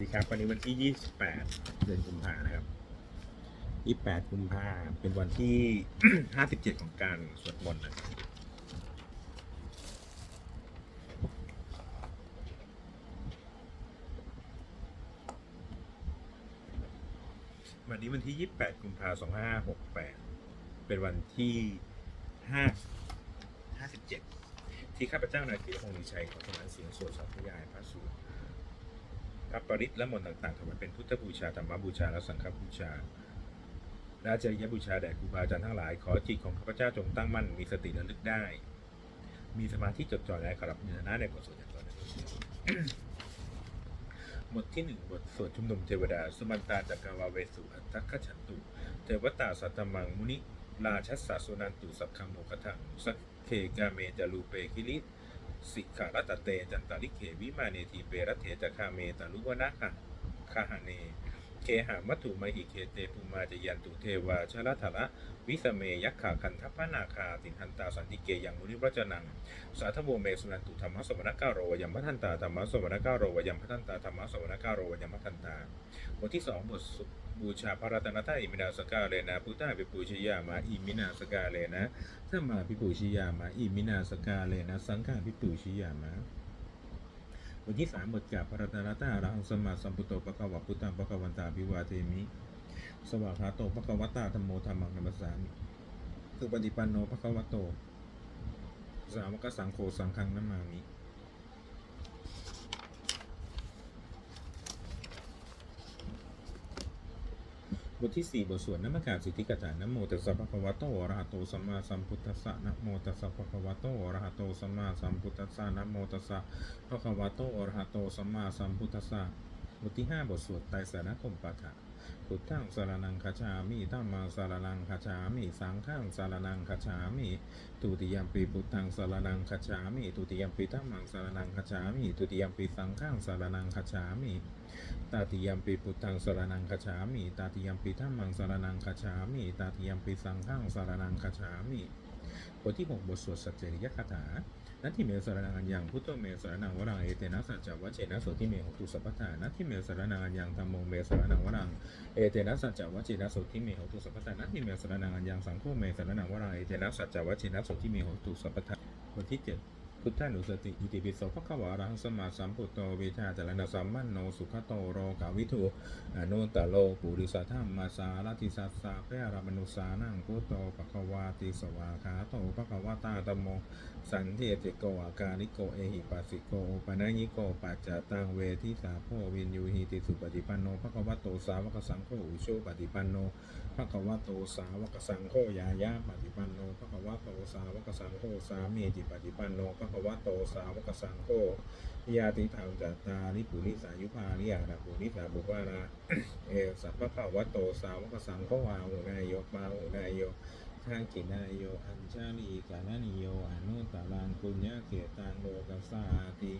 สวัสดีครับวันนี้วันที่ 28 เดือนกุมภานะครับ 28 กุมภาเป็นวันที่ 57 ของการสวดมนต์นะวันนี้วันที่ 28 กุมภา2568 เป็นวันที่ 5 57 ที่ข้าพเจ้านายธีรพงษ์ลีชัยขอถวายเสียงสวดสาธยายพระสูตร กับปริตและมนต์ต่างๆถวายเป็นพุทธบูชาธรรมบูชาและสังฆบูชาและจริยบูชาแด่ครูบาอาจารย์ทั้งหลายขอจิตของข้าพเจ้าจงตั้งมั่นมีสติระลึกได้ มีสมาธิจดจ่อและขรับเนื้อหน้าในกุศลอย่างต่อเนื่องบทที่หนึ่งบทสวดชุมนุมเทวดา สุมันตาจักรวาเวสุอัตถคฉันตุ เทวตาสัตมังมุนิ ราชัสสะสุนันตุสัพคัมโมกทังสักเคกาเมจารูเปคิริ สิกขารัตเตจันตาลิเขวิมาเนทีเปรเถจคาเมตาลุวนะคะคาหาเน เคหามัตถุมหิเคเตปุมาจยันตุเทวาชลธระวิสเมยักขาคันทัพนาคาตินทันตาสันติเกยังมุนิวจนัง สาธโวเมสุนันตุธรรมะสวรรคาโรวยัมพัทันตาธรรมะสวรรคาโรวยัมพัทันตาธรรมะสวรรคาโรวยัมพัทันตาบทที่สองบทสุ บูชาพระรัตนตรัยอิมินาสกาเลนะพุทธาปิปูชยามาอิมินาสกาเลนะถ้ามาปิปูชยามาอิมินาสกาเลนะสังฆาปิปูชยามาบทที่สามบทจากพระรัตนตรัยอรหังสมมาสัมพุโธปะคะวะพุทธังปะคะวันตาพิวาเทมิ สวากขาโตปะคะวะตาธรรมโมธรรมังนัมสามิคือปฏิปันโนปะคะวะโต สาวกสังโฆสังฆังนัมมามิ บทที่สี่บทสวดนมัการสิทธิกถานโมตัสสะภะคะวะโตอะระหะโตสัมมาสัมพุทธัสสะนะโมตัสสะภะคะวะโตอะระหะโตสัมมาสัมพุทธัสสะนะโมตัสสะภะคะวะโตอะระหะโตสัมมาสัมพุทธัสสะบทที่ห้าบทสวดไตรสรณคมปาฐะพุทธังสารนังคาชามิธัมมังสารนังคาชามิ สังฆังสารนังคาชามิทุติยมปีพุทธังสารนังคาชามิทุติยมปีธัมมังสารนังคาชามิทุติยมปีสังฆังสารนังคาชามิ ตาติยมปีพุทธังสรนังคาฉามิตาติยมปีธัมมังสรนังคาฉามิตาติยมปีสังฆังสรนังคาฉามิบทที่หกบทสวดสัจเจริยคาถานัตถิเมสรนังอัญญังพุทโธเมสรนังวรังเอเตนะสัจจวัชเชนะโสติเมหตุสัพพทานัตถิเมสรนังอัญญังธัมโมเมสรนังวรังเอเตนะสัจจวัชเชนะโสติเมหตุสัพพทานัตถิเมสรนังอัญญังสังโฆเมสรนังวรังเอเตนะสัจจวัชเชนะโสติเมหตุสัพพทาบทที่เจ็ด พุทธานุสติ อิติปิโสภะคะวะอะระหังสมมาสัมพุทโตวิชาจารณสัมมันโนสุขโตโรกาวิทูอนุตตโลปุริสัทธัมมาสารติสัสสะเพรมนุสานังพุทโตภะคะวาติสวาคาโตภะคะวะตาตมโมสันเทติโกอาการิโกเอหิปัสสิโกปนัญญิโกปัจจตังเวทิสาโพวินยูหิติสุปฏิปันโนภะคะวะโตสาวกสังโฆอุโชปฏิปันโนภะคะวะโตสาวกสังโฆยายาปฏิปันโนภะคะวะโตสาวกสังโฆสามีจิปฏิปันโนภภวะโตสาวกสังโฆยาติธรรมจัตตาริปุริสายุภานิยาดาปุริสาบุวาราเอสัพพะคะวะโตสาวกสังโฆวาหุนายโยปาหุนายโยทางกินายโยอัญชาลีกาลานิโยอนุตตรังปุญญาเกตังโลกัสสาติ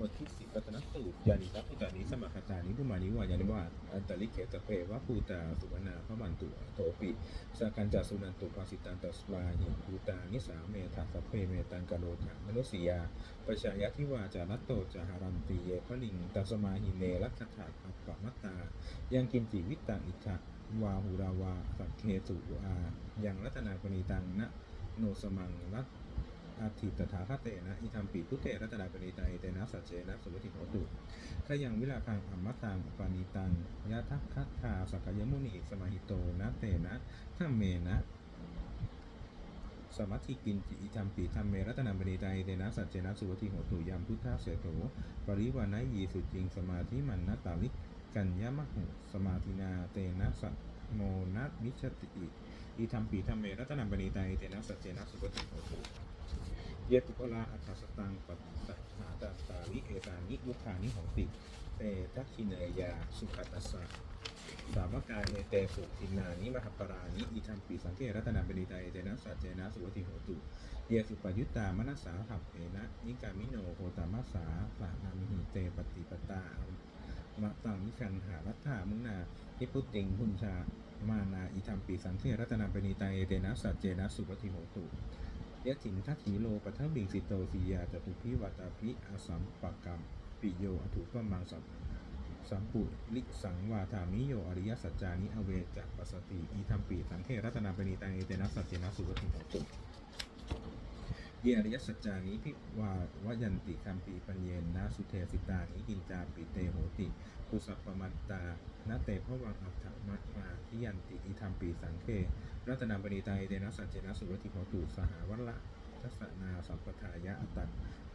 บทที่สิบปัตนสูตรยานิทัพุตานิสมัคคจานิพุมานิวายานิวาอันตลิเกตเพวะภูตาสุวรรณาพระมันตุโตปิสากันจาสุนันตุภาสิตันตัสวาหิภูตานิสาเมธาสัพเพเมตังกะโลถามนุสียาปชายะทิวาจารัตโตจาหารันติเยพลิงตัสมาหิเนรัคถาปัปปะมัตตา ยังกินจิวิตตังอิทะวาหูราวาสักเคสุอายังรัตนาปณีตังนะโนสมังรัต อาทิตถาคเตนะอิทัมปิพุเตรัตนาปณิตาเอเตนะสัจเจนะสุวัติโหตุขยังวิลาคังอัมมตังปานิตังยะทัคคัตถาสักยมุนีสมาหิโตนะเตนะทัมเมนะสมัติกินจิอิทัมปิทัมเมรัตนาปณิตาเอเตนะสัจเจนะสุวัติโหตุยามพุทธาเสโตปริวานะยีสุจิงสมาธิมันนะตาลิกัญญมะหุสมาธินาเตนะสัโมนะมิชติอิอิทัมปิทัมเมรัตนาปณิตาเอเตนะสัจเจนะสุวัติโหตุ เยตุพลาอัตสตังปัตตหาตาตาลิเอตานิยุคานิของติเตทักขิเนยาสุขัตตสสะสาวกายเอเตสุทินานิมหปปรานิอิทัมปีสังเกรัตนาเบนิตาเอเตนะสัจเจนะสุวติโหตุเยสุปยุตตามนัสสาหับเอนะนิกามิโนโหตามัสสาสานามิหิเตปฏิปตามะตังนิคันหารัตถามุนาทิพุติงพุญชามานาอิทัมปีสังเกรัตนาเบนิตาเอเตนะสัจเจนะสุวติโหตุ ยะถิงทัคขีโลปัทบิงสิโตสียาจตุพิวัตาภิอาสัมปกรรม ปิโยอถุปมังสัมสัมปุลิสังวาธามิโยอริยสัจจานิอเวจัปัสติอิธรรมปีสังเทรัตนาปณีตังเอเตนะสัจเจนะสุวัติโหตุ ยอริยสัจจานิพิวาวยันติคัมปีปัญเยนนะสุเทสิตานิกินจาปิเตโหติกุสัปปมัตตานาเตภวังอัฏฐมัตมาทิยันติอีธรรมปีสังเทรัตนาปณิตังเอเตนะสัจเจนะสุวัติโหตุสหวัลละทัสนาสัมปทายะอัตต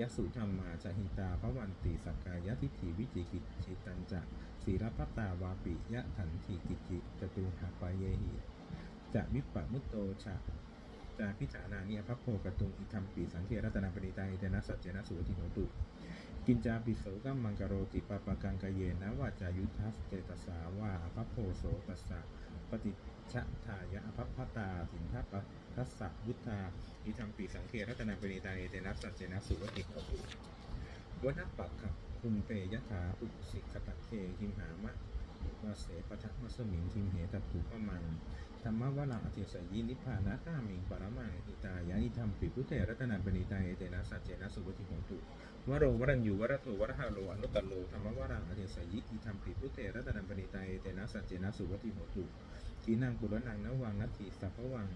ยสุธรรมาจหิตาพระวันติสักกายทิฏฐิวิจิกิจจิตันจะศีรพัตตาวาปิยะถันทีกิจิจตุหาปายเยหิจะวิปปะมุตโตชะ จาพิจารณาเนิยพระโพกตุงอิธรรมปีสังเกรัตนาปณิตาอิเตนะสัจเจนะสุวติโหตุกินจาปิโสกัมมังกโรติปปะกังกเยนะวาจายุทธัสเจตสาวาพระโพโสตัสสะปฏิชะทายะอภัพพตาถินทัปทัสสะวุธาอิธรรมปีสังเกรัตนาปณิตาเอเตนะสัจเจนะสุวติโหตุวนัปปักขะคุมเปยะถาอุสิกตะเคหิมหามะวาเสปะทะมัสมิงทิมเหตตุปะมัง ธรรมวรังอธิสยินิพพานะกามิงปรมังอิตายานิธรรมปิพุเตรัตนาปณิตาเอเตนะสัจเจนะสุวติโหตุวโรวรัญยูวรโตวรหาโลอนุตตโลธรรมวรังอธิสยิอิธรรมปิพุเตรัตนาปณิตาเอเตนะสัจเจนะสุวติโหตุทีนังปุรนังนวังนัตถิสัพพวัง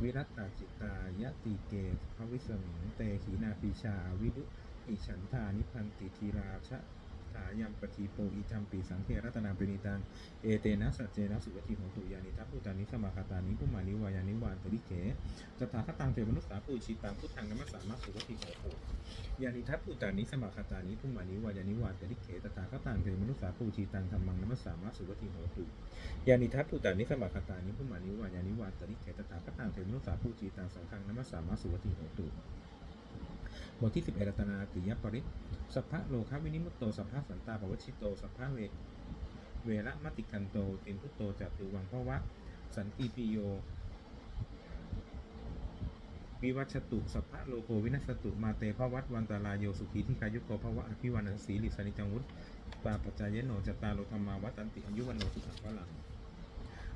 วิรัตตาจิตายะติเกภวิสมิงเตขีนาปีชาวิดุอิฉันทานิพันติทีราชะ ถายัมปทีโปอิธรรมปีสังเทรัตนาปณิตัง เอเตนะสัจเจนะสุวัติโหตุยานิทัพพุตานิสมาคาตานิพุมานิวายานิวานตริเกตถาคตังเทวนุสสาปูชิตังพุทธังนัมสามาสุวัติโหตุยานิทัพพุตานิสมาคาตานิพุมานิวายานิวานตริเกตถาคตังเทวนุสสาปูชิตังธรรมังนัมสามาสุวัติโหตุยานิทัพพุตานิสมาคาตานิพุมานิวายานิวานตริเขตตาคตังเทมนุสาภูจีตังสังฆังนัมสามาสุวัติโหตุ บทที่สิบเอรัตนาติยปริตสัพพะโลควินิมุตโต สัพพะสันตาปวชชิโต สัพพะเวเวระมติกันโตตินพุตโตจัตุวังพวะ สันติปิโย วิวัชตุ สัพพะโลโกวินัสตุ มาเตภวัตวันตาลายโยสุขีที่กายุโกภวะอภิวันสีลิสานิจังวุฒปาปัจจายโนจตาโลธรรมาวัตันติอายุวันโนสุขังพลัง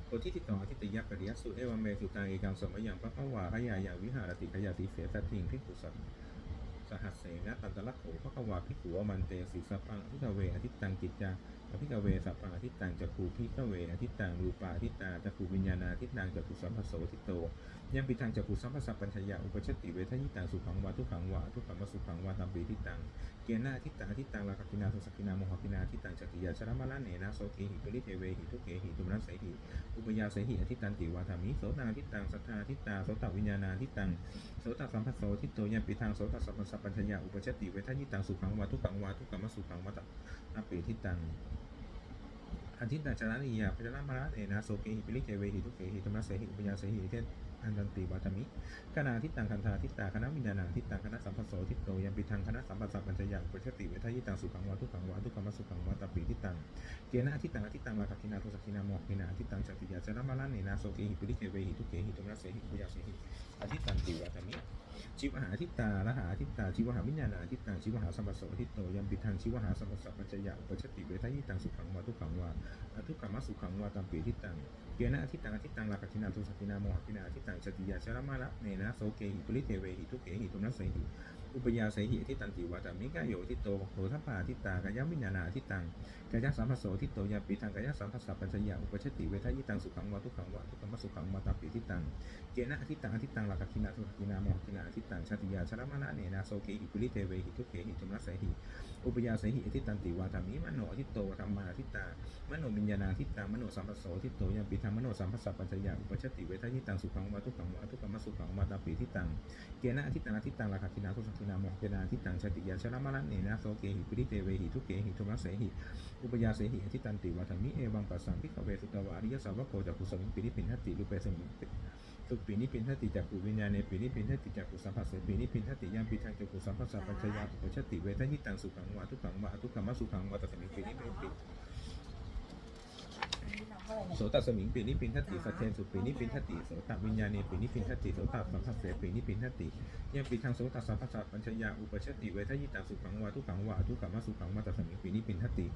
บทที่ติดต่ออธิตยปริยสุเอวเมสุตังเอกังสมยังพระภวาขยายาวิหารติขยาติเสสติงพิกุสัต สหัสเสนะตันตละโขพระกวาพิขัวมันเตสีสปังอธิกเวอธิตังจิตจา อภิกเวสัพพังอธิตังจักขูพิกเวอธิตังรูปาอธิตาจักขูวิญญาณาอธิตังจักขูสัมภโสทิโตยังปิทังจักขูสัมภสัพปัญชยาอุปชติเวทยิตังสุขังวาทุขังวาทุขังวสุขังวาตัมปีทิตังเกียนาทิตังอธิตังลาคกินาโทสักกินาโมหกินาทิตังจักกิยาชรมละเนนะโสเกหิปริเทเวหิทุเกหิตุมนัสเสหิอุปยาเสหิอธิตันติวาธามิโสตาทิตังสัทธาทิตาโสตวิญญาณาทิตังโสตสัมภโสทิโตยัมปิทางโสตสัพพสัพปัญชยาอุปชติเวทยิตังสุขังวาทุขังวาทุขังมสุขังวาตนาปีทิตัง อธิตังจารานิยาพจารมละเนนะโสเกหิปริเทเวหิทุเกหิตุมนัสเสหิอุปยาเสหิเท อันตันติวาธามิคณะทิตังคันธาทิตาคณะวิญญาณังทิตังคณะสัมปัสโสทิโตยังปิทังคณะสัมปัสสัพปัญจยังปุชติเวทยิตังสุขังวาทุขังวาทุขังวาสุขังวาตปีทิตังเกณะทิตังอทิตังลาคกินาโทสกินาโมกินาทิตังจติยาจนะมาลานีนนาโสเกหิปิริเกเวหิทุเกหิตุมนัสเสหิปุยาเสหิอทิตันติวาธามิชิวหาทิตาละหาทิตาชิวหาวิญญาณทิตังชิวหาสัมปัสโสทิโตยังปิทังชิวหาสัมปัสสัพปัญจยังปุชติเวทายิตังสุขังวาทุขังวาอทุขังวาสุขังวาตัมปีทิตัง เกณะทิตังอทิตังลากทินาทุสักกินาโมหกินาทิตังสติยาชรมาละเนนะโสเกหิปุริเทเวหิทุเกหิตุนัสเสหิอุปยาเสหิทิตันติวาตามิกายโยทิโตโหทัพพาทิตากายวิญญาณาทิตังกายสัมภโสทิโตยาปิทังกายสัมภสัพปัญชยาอุปชติเวทายิตังสุขังวะทุขังวะทุขังวะสุขังวะตัพ ปิทิตังเกณะทิตังอทิตังหลาคกินาทุกกินาโมกินาอทิตังชาติยาชรมาละเนนะโสเกหิปุริเทเวหิทุเกหิตุนัสเสหิอุปยาเสหิอทิตันติวาตามิมโนอทิโตธรรมาอทิตามโนวิญญาณาทิตังมโนสัมภโสทิโตยาปิทังมโนสัมภสัพปัญชยาอุปชติเวทยิตังสุขังวาทุขังวาทุขังมสุขังวาตาปิทิตังเกณะอธิตังอธิตังราคากินาทุกกินาโมเกนาอธิตังชาติยาชนะมะละเนนะโสเกหิปิริเตเวหิทุเกหิทุมัสเสหิอุปยาเสหิอธิตันติวัฏมิเอวังปัสสังพิกเวสุตวาริยสาวกโกจักขุสมิปิริปินทติรูปเปสมิงสุปีนิพินทติจักขุวิญญาณเนปีนิพินทติจักขุสัมผัสเสปีนิพินทติยามปีทางจักขุสัมผัสสัพพัญญาอุปชติเวทนิตังสุขังวาทุกขังวาทุกขมะสุขังวาตัสมิปีนิพินปิอะไรเนี่ย โสตสมิงปีนิพินทติสัทเทนสุปีนิพินทติโสตวิญญาเนปีนิพินทติโสตสัมภัสเสปีนิพินทติยังปีทางโสตสัมภัสสะปัญชยาอุปชติเวทยิตังสุขังวาทุขังวาทุกขมสุขังวาตัสมิงปีนิพินทติ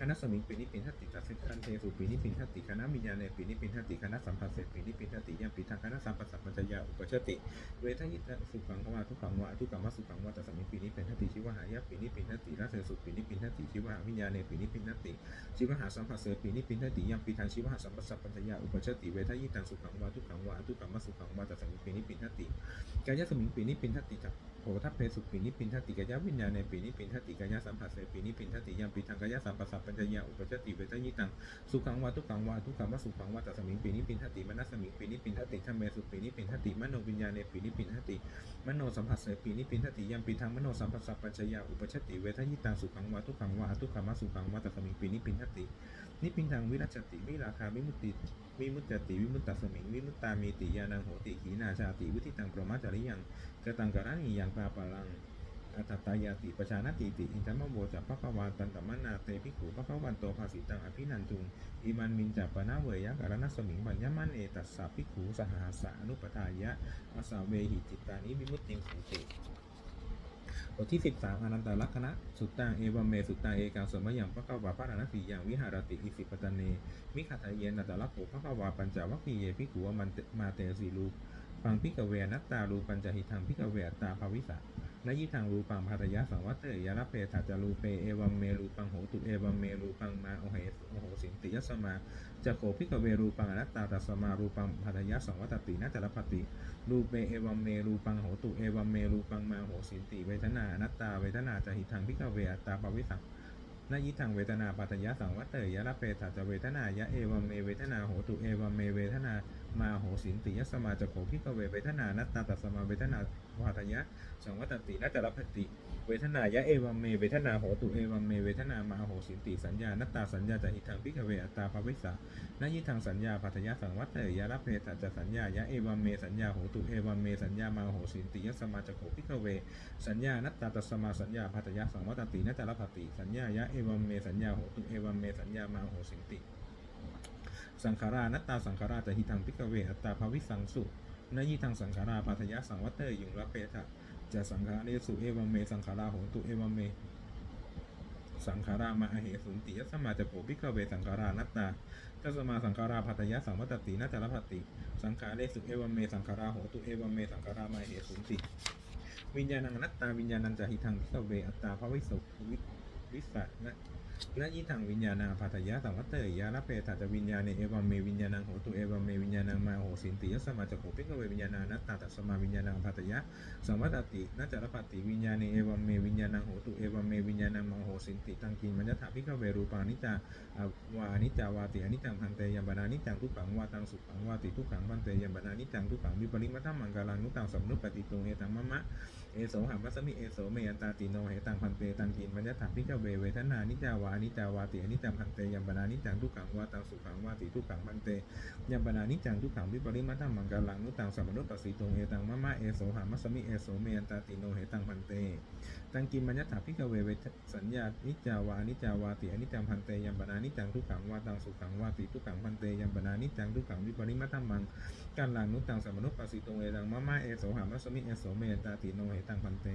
คณะสมิงปีนิพินทติตัสสิคันเทสุปีนิพินทติคณะวิญญาเนปีนิพินทติคณะสัมภัสเสปีนิพินทติยังปีทางคณะสัมภัสสะปัญชยาอุปชติเวทยิตังสุขังวาทุขังวาทุกขมสุขังวาตัสมิงปีนิพินทติชิวหายะปีนิพินทติรัสเสสุปีนิพินทติชิวหาวิญญาเนปีนิพินทติชิวหาสัมภัสเสปีนิพินทติยังปีทางชิวหสัมปัสสะปัญญาอุปชติเวทายิตังสุขังวาทุกขังวาทุกขังมสุขังวาตัสมิปีนิพินทติกายะสมิงปีนิพินทติจักโหทัพเพสุปีนิพินทติกายะวิญญาณในปีนิพินทติกายะสัมผัสเสปีนิพินทติยังปีทางกายะสัมปัสสะปัญญาอุปชติเวทายิตังสุขังวาทุกขังวาทุกขังมสุขังวาตัสมิงปีนิพินทติมนัสมิงปีนิพินทติทัมเมสุปีนิพินทติมโนวิญญาณในปีนิพินทติมโนสัมผัสเสปีนิพินทติยังปีทางมโนสัมปัสสะปัญญาอุปชติเวทายิตังสุขังวาทุกขังวาทุกขังมสุขังวาตัสมิงปีนิพินทตินิพินทางวิรัชติวิราคาวิมุตติวิมุตติวิมุตตสมิงวิมุตตามีติยานังโหติขีนาชาติวิธิตังประมาจาริยังกตังกรานิยังปาปาลังอัตตายาติปชานติติอินทมโวจัปปะควาตันตมนาเตภิกขุปะควันโตภาสิตังอภินันทุงอิมันมินจัปปนาเวยะกรณสมิงบัญญมันเอตัสสะภิกขุสหาสะอนุปทายะอาสาเวหิจิตตานิวิมุตติงสุติ บทที่ 13อนันตลักษณะสุตตังเอวเมสุตตังเอกังสมยังพระกวาพระนาสีอย่างวิหารติอิสิปตเนมิขัตเยนัตตลักโขพระกวาปัญจวัคคีเยพิขุวมันเตมาเตสีรูปังพิกเวนัตตารูปัญจหิทังพิกเวตตาภวิสะ นยิทังรูปังภารยะสังวัตเตยระเพถัจารูเปเอวัมเมรูปังโหตุเอวัมเมรูปังมาโอเหโอโหสินติยสมาจะโขพิกเวรูปังอนัตตาตัสมารูปังภารยะสังวัตตินัตตลปติรูเปเอวัมเมรูปังโหตุเอวัมเมรูปังมาโหสินติเวทนาอนัตตาเวทนาจะหิทังพิกเวอัตตาภาวิสังนยิทังเวทนาปัตยะสังวัตเตยระเปถัจจเวทนายะเอวัมเมเวทนาโหตุเอวัมเมเวทนา มาโหสินติยสมาจะโขพิกเวเวทนานัตตาตัสมาเวทนาวาทยะสังวัตตินัตตลปติ เวทนายะเอวัมเมเวทนาโหตุเอวัมเมเวทนามาโหสินติสัญญานัตตาสัญญาจะหิทังพิกเวอัตตาภวิสานยิทังสัญญาปัทยาสังวัตเตยระเพตจะสัญญายะเอวัมเมสัญญาโหตุเอวัมเมสัญญามาโหสินติยสมาจโขพิกเว สัญญานัตตาตัสมาสัญญาปัทยาสังวัตตินัตตลภติ สัญญายะเอวัมเมสัญญาโหตุเอวัมเมสัญญามาโหสินติ สังขารานัตตาสังขาราจะหิทังพิกเวอัตตาภวิสังสุนยิทังสังขาราปัทยาสังวัตเตยยุงระเพทะจะสังขาเรสุเอวัมเมสังขาราโหตุเอวัมเม สังขารามาอเหสุนติยสมาจะโผพิกเวสังขารานัตตาทัสมาสังขาราภัตยะสังวัตตินัตตลภัตติ สังขาเรสุเอวัมเมสังขาราโหตุเอวัมเมสังขารามาเหสุนติวิญญาณังนัตตาวิญญาณังจะหิทังพิกเวอัตตาภวิสุวิสัทนะ และยิทังวิญญาณังภัตยะสังวัตเตยยาละเปตัจวิญญาณเอวัมเมวิญญาณังโหตุเอวัมเมวิญญาณังมาโหสินติยสมาจะโผพิกเววิญญาณังนัตตาตัสมาวิญญาณังภัตยะสังวัตตินัจจรปติวิญญาณเอวัมเมวิญญาณังโหตุเอวัมเมวิญญาณังมาโหสินติตังกินมัญญถาพิกเวรูปานิจาวานิจาวาติอนิจังพันเตยัมบานานิจังทุกขังวาตังสุขังวาติทุกขังพันเตยัมบานานิจังทุกขังวิปริมัตถมังกาลังนุตังสัมนุปฏิตุเอตังมะมะเอโสหัมมัสมิเอโสเมยันตาติโนเหตังพันเตตังกินมัญญถาพิกเวเวทนานิจาวานิจจาวาติอนิจจังพันเตยัมบานานิจจังทุกขังวาตังสุขังวาติทุกขังพันเตยัมปนานิจังทุกขังวิปริมัตถมังกาลังนุตังสัมมนุตตสีตุงเอตังมะมะเอโสหามัสมิเอโสเมยันตาติโนเหตังพันเต ตังกิมมัญญถาพิกเวเวสัญญานิจาวานิจาวาติอนิจังพันเตยัมปนานิจังทุกขังวาตังสุขังวาติทุกขังพันเตยัมปนานิจังทุกขังวิปริมัตถมังกาลังนุตังสัมมนุปปสิตุงเอตังมะมะเอโสหามัสมิเอโสเมยันตาติโนเหตังพันเต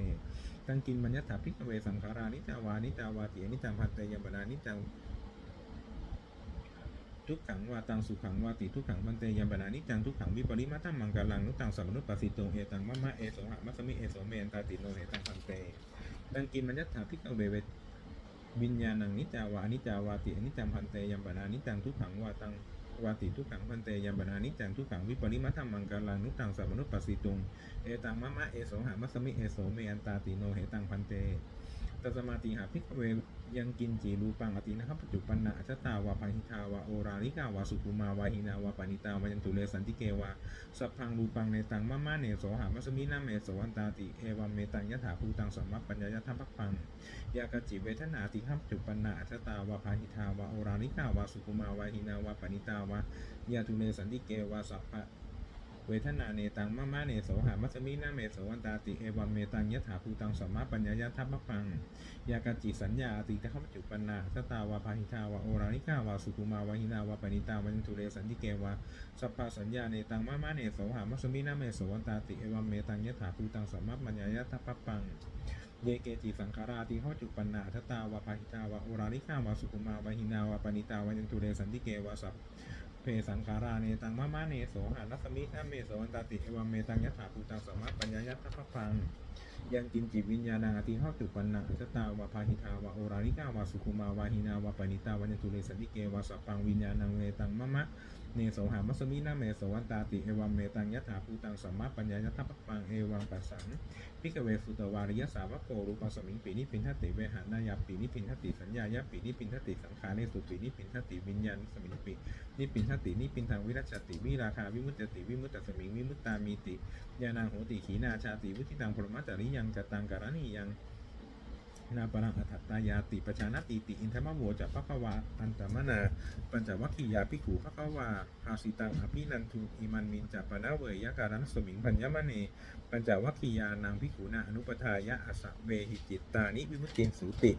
ตังกินมัญญถาพิกเวสังขารานิจาวานิจาวาติอนิจังพันเตยัมปนานิจังทุกขังวาตังสุขังวาติทุกขังพันเตยัมปนานิจังทุกขังวิปริมัตถมังกาลังนุตังสัมมนุปปสิตุงเอตังมะมะเอโสหะมัสมิเอโสเมนตาติโนเหตังพันเต ตังกินมันจะถาพิกเวเววิญญาณังนิจาวานิจาวาติอนิจจังพันเตยัมปนานิจังทุกขังวาตังวาติทุกขังพันเตยัมปนานิจังทุกขังวิปริมัตถมังกาลังนุตังสัมมนุปัสิตุงเอตังมะมะเอโสหามัสมิเอโสเมนตาติโนเหตังพันเตตัสมาติหาพิกเว ยังกินจีรูปังอตินะครับปัจจุปันนาอัชตาวาปาหิทาวาโอราลิกาวาสุกุมาวาหินาวาปานิตาวายันตุเลสันติเกวาสัพพังรูปังในตังมะมะเนโสหามัสมินาเมโสวันตาติเอวัมเมตังยะถาภูตังสัมมัปปัญญายะทัพพักพังยากจิเวทนาติขับปัจจุปันนาอัชตาวาปาหิทาวาโอราลิกาวาสุกุมาวาหินาวาปานิตาวายาตุเลสันติเกวาสัพพะ วทนาเนตังมะมะเนโสหามัสมินาเมโสวันตาติเอวัมเมตังยถาภูตังสัมมาปัญญายะทัพพะปังยากาจิสัญญาติตะขมจุปันนาสตาวาพาหิทาวาโอรานิกาวาสุกุมาวาหินาวาปณิตาวันตุเรสันติเกวาสัพพะสัญญาเนตังมะมะเนโสหามัสมินาเมโสวันตาติเอวัมเมตังยถาภูตังสัมมาปัญญายะทัพพะปังเยเกจิสังขาราติเขาจุปันนาทตาวาปาหิตาวาโอรานิกาวาสุกุมาวาหินาวาปณิตาวันตุเรสันติเกวาสัพ เพสังขาราเนตังมะมะเนโสหานัสมินาเมโสวันตาติเอวัเมตังยถาภูตังสมะปัญญายะทัพพะพังยังกินจิตวิญญาณังอติเข้าจุปันนังอัจจตาวาพาหิทาวาโอรานิกาวาสุขุมาวาหินาวาปณิตาวัญตุเลสติเกวาสัพพังวิญญาณังเนตังมะมะ เนโสหามัสมินาเมโสวันตาติเอวัมเมตังยถาภูตังสัมมาปัญญายทัพปังเอวังปัสสังพิกเวสุตวาริยสาวกโกรูปัสมิงปีนิพินทติเวหานายาปีนิพินทติสัญญายาปีนิพินทติสังขารเนสุปีนิพินทติวิญญาณสมิงปีนิพินทตินิพินทางวิรัชติวิราคาวิมุตติวิมุตตสมิงวิมุตตามีติยานังโหติขีนาชาติวุติตังพรหมจาริยังจตังการณียัง นาปรังอัฏฐตายาติปชานติติอินทมะโวจะพะควาอันตมนา ปัญจวัคคียาพิขูพะควาภาสิตังอภินันทุอิมันมินจะปนาเวยยะการันสมิงพัญญมณีปัญจวัคคียานางพิขูนาอนุปทายะอสะเวหิจิตตานิวิมุตินสุติ